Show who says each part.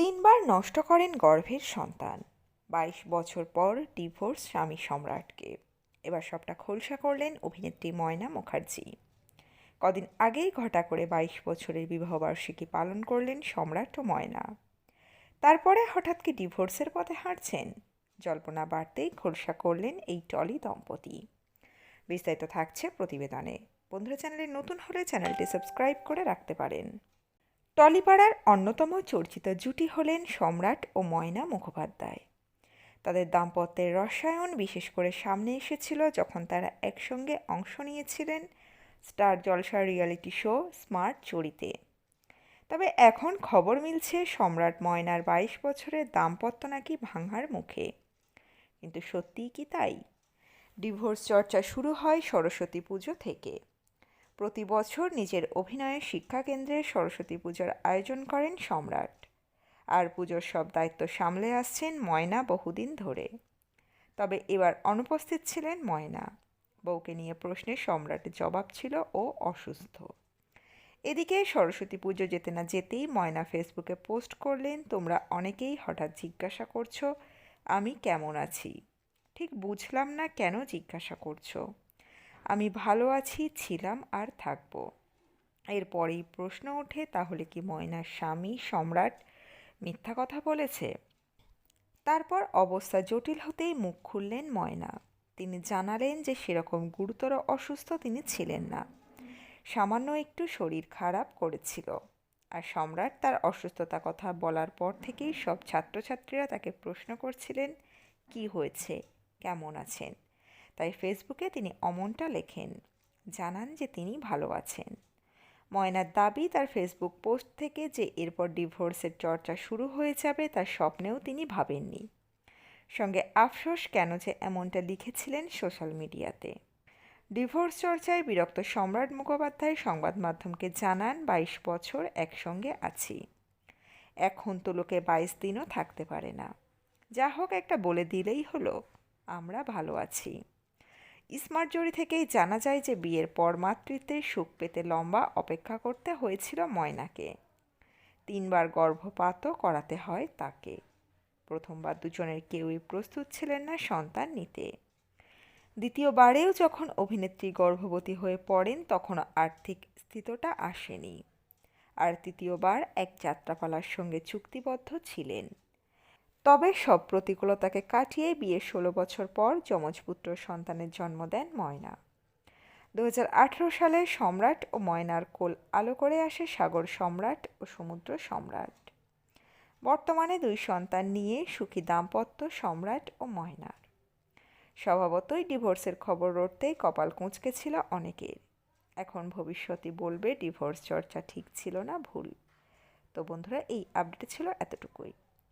Speaker 1: তিনবার নষ্ট করেন গর্ভের সন্তান। বাইশ বছর পর ডিভোর্স স্বামী সম্রাটকে। এবার সবটা খোলসা করলেন অভিনেত্রী ময়না মুখার্জি। কদিন আগেই ঘটা করে বাইশ বছরের বিবাহবার্ষিকী পালন করলেন সম্রাট ও ময়না। তারপরে হঠাৎ কি ডিভোর্সের পথে হাঁটছেন? জল্পনা বাড়তেই খোলসা করলেন এই টলি দম্পতি। বিস্তারিত থাকছে প্রতিবেদনে। বন্ধুরা, চ্যানেলে নতুন হলে চ্যানেলটি সাবস্ক্রাইব করে রাখতে পারেন। টলিপাড়ার অন্যতম চর্চিত জুটি হলেন সম্রাট ও ময়না মুখোপাধ্যায়। তাদের দাম্পত্যের রসায়ন বিশেষ করে সামনে এসেছিল যখন তারা একসঙ্গে অংশ নিয়েছিলেন স্টার জলসার রিয়ালিটি শো স্মার্ট চরিতে। তবে এখন খবর মিলছে সম্রাট ময়নার বাইশ বছরের দাম্পত্য নাকি ভাঙার মুখে। কিন্তু সত্যিই কি তাই? ডিভোর্স চর্চা শুরু হয় সরস্বতী পুজো থেকে। প্রতি বছর নিজের অভিনয়ের শিক্ষাকেন্দ্রে সরস্বতী পুজোর আয়োজন করেন সম্রাট। আর পুজোর সব দায়িত্ব সামলে আসছেন ময়না বহুদিন ধরে। তবে এবার অনুপস্থিত ছিলেন ময়না। বউকে নিয়ে প্রশ্নে সম্রাটের জবাব ছিল ও অসুস্থ। এদিকে সরস্বতী পুজো যেতে না যেতেই ময়না ফেসবুকে পোস্ট করলেন, তোমরা অনেকেই হঠাৎ জিজ্ঞাসা করছ, আমি কেমন আছি? ঠিক বুঝলাম না কেন জিজ্ঞাসা করছ? আমি ভালো আছি, ছিলাম আর থাকব। এরপরেই প্রশ্ন ওঠে, তাহলে কি ময়নার স্বামী সম্রাট মিথ্যা কথা বলেছে? তারপর অবস্থা জটিল হতেই মুখ খুললেন ময়না। তিনি জানালেন যে সেরকম গুরুতর অসুস্থ তিনি ছিলেন না। সামান্য একটু শরীর খারাপ করেছিল। আর সম্রাট তার অসুস্থতা কথা বলার পর থেকেই সব ছাত্রছাত্রীরা তাকে প্রশ্ন করছিলেন, কি হয়েছে? কেমন আছেন? তাই ফেসবুকে তিনি অমনটা লেখেন। জানান যে তিনি ভালো আছেন ময়নার দাবি, তার ফেসবুক পোস্ট থেকে যে এরপর ডিভোর্সের চর্চা শুরু হয়ে যাবে তার স্বপ্নেও তিনি ভাবেননি। সঙ্গে আফসোস, কেন যে এমনটা লিখেছিলেন সোশ্যাল মিডিয়াতে ডিভোর্স চর্চায় বিরক্ত সম্রাট মুখোপাধ্যায় সংবাদ মাধ্যমকে জানান, বাইশ বছর একসঙ্গে আছি। এখন তো লোকে বাইশ দিনও থাকতে পারে না। যা হোক, একটা বলে দিলেই হলো। আমরা ভালো আছি। স্মার্ট জড়ি থেকেই জানা যায় যে বিয়ের পর মাতৃত্বের সুখ পেতে লম্বা অপেক্ষা করতে হয়েছিল ময়নাকে। তিনবার গর্ভপাতও করাতে হয় তাকে। প্রথমবার দুজনের কেউই প্রস্তুত ছিলেন না সন্তান নিতে। দ্বিতীয়বারেও যখন অভিনেত্রী গর্ভবতী হয়ে পড়েন, তখন আর্থিক স্থিতটা আসেনি। আর তৃতীয়বার এক যাত্রাপালার সঙ্গে চুক্তিবদ্ধ ছিলেন। তবে সব প্রতিকূলতাকে কাটিয়ে বিয়ের ষোলো বছর পর যমজ পুত্র সন্তানের জন্ম দেন ময়না। দু হাজার আঠেরো সালে সম্রাট ও ময়নার কোল আলো করে আসে সাগর সম্রাট ও সমুদ্র সম্রাট। বর্তমানে দুই সন্তান নিয়ে সুখী দাম্পত্য সম্রাট ও ময়নার। স্বভাবতই ডিভোর্সের খবর রটতেই কপাল কুঁচকে ছিল অনেকের। এখন ভবিষ্যতে বলবে ডিভোর্স চর্চা ঠিক ছিল না, ভুল। তো বন্ধুরা, এই আপডেট ছিল এতটুকুই।